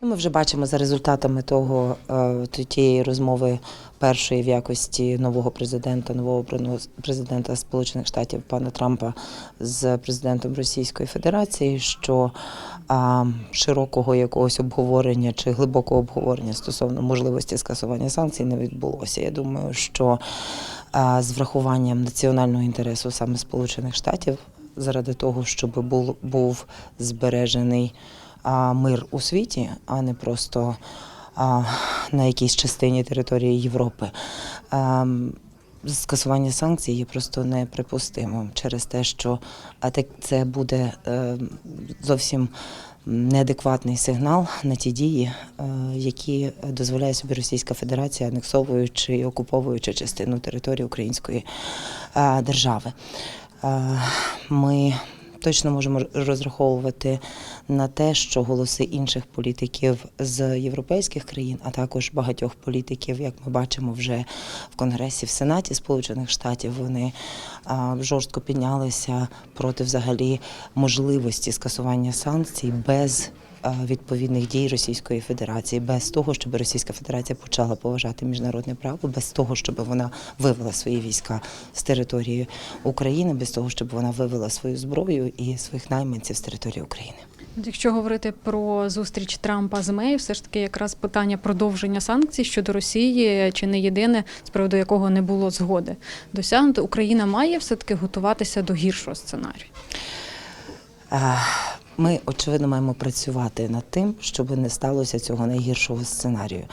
Ми вже бачимо за результатами того е, тієї розмови першої в якості нового президента, нового президента Сполучених Штатів пана Трампа з президентом Російської Федерації, що широкого якогось обговорення чи глибокого обговорення стосовно можливості скасування санкцій не відбулося. Я думаю, що з врахуванням національного інтересу саме Сполучених Штатів заради того, щоб був, був збережений мир у світі, а не просто а, на якійсь частині території Європи. А, Скасування санкцій є просто неприпустимим через те, що це буде е, зовсім неадекватний сигнал на ті дії, е, які дозволяє собі Російська Федерація, анексовуючи і окуповуючи частину території Української е, держави. Ми точно можемо розраховувати на те, що голоси інших політиків з європейських країн, а також багатьох політиків, як ми бачимо вже в Конгресі, в Сенаті Сполучених Штатів, вони жорстко піднялися проти взагалі можливості скасування санкцій без відповідних дій Російської Федерації, без того, щоб Російська Федерація почала поважати міжнародне право, без того, щоб вона вивела свої війська з території України, без того, щоб вона вивела свою зброю і своїх найманців з території України. Якщо говорити про зустріч Трампа з Мей, все ж таки якраз питання продовження санкцій щодо Росії чи не єдине, з приводу якого не було згоди досягнути, Україна має все таки готуватися до гіршого сценарію. Ми очевидно маємо працювати над тим, щоб не сталося цього найгіршого сценарію.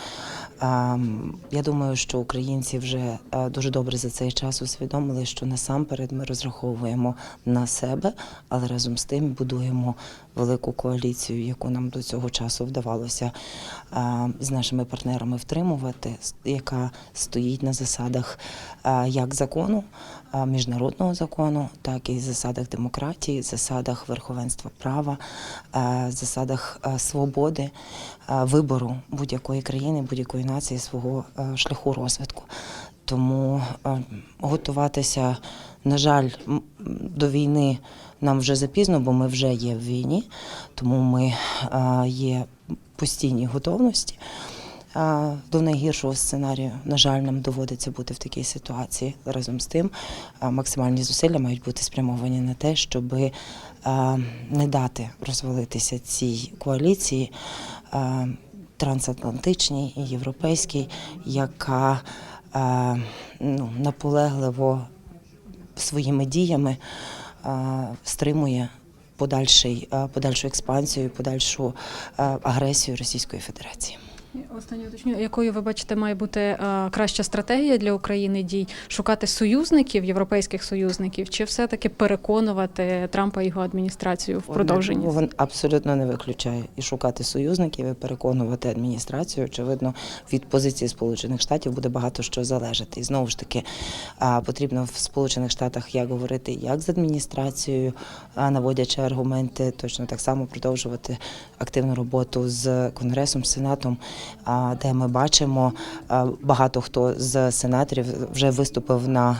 Ем, Я думаю, що українці вже е, дуже добре за цей час усвідомили, що насамперед ми розраховуємо на себе, але разом з тим будуємо велику коаліцію, яку нам до цього часу вдавалося е, з нашими партнерами втримувати, яка стоїть на засадах е, як закону, е, міжнародного закону, так і засадах демократії, засадах верховенства права, засадах свободи, вибору будь-якої країни, будь-якої нації свого е, шляху розвитку. Тому е, готуватися, на жаль, до війни нам вже запізно, бо ми вже є в війні, тому ми е, є в постійній готовності. До найгіршого сценарію, на жаль, нам доводиться бути в такій ситуації. Разом з тим, максимальні зусилля мають бути спрямовані на те, щоб не дати розвалитися цій коаліції трансатлантичній і європейській, яка а, ну, наполегливо своїми діями а, стримує подальший, а, подальшу експансію, подальшу агресію Російської Федерації. Останнє уточню, якою ви бачите, має бути е, краща стратегія для України дій шукати союзників, європейських союзників, чи все таки переконувати Трампа і його адміністрацію в продовженні? Він абсолютно не виключає і шукати союзників, і переконувати адміністрацію. Очевидно, від позиції Сполучених Штатів буде багато що залежати. І знову ж таки потрібно в Сполучених Штатах як говорити як з адміністрацією, наводячи аргументи, точно так само продовжувати активну роботу з Конгресом, Сенатом, де ми бачимо багато хто з сенаторів вже виступив на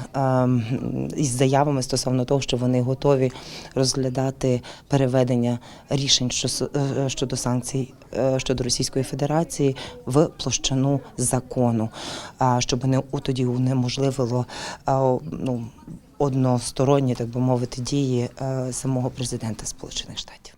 із заявами стосовно того, що вони готові розглядати переведення рішень е, щодо санкцій е, щодо Російської Федерації в площину закону, щоб не у- тоді унеможливило ну, односторонні, так би мовити, дії е, самого президента Сполучених Штатів.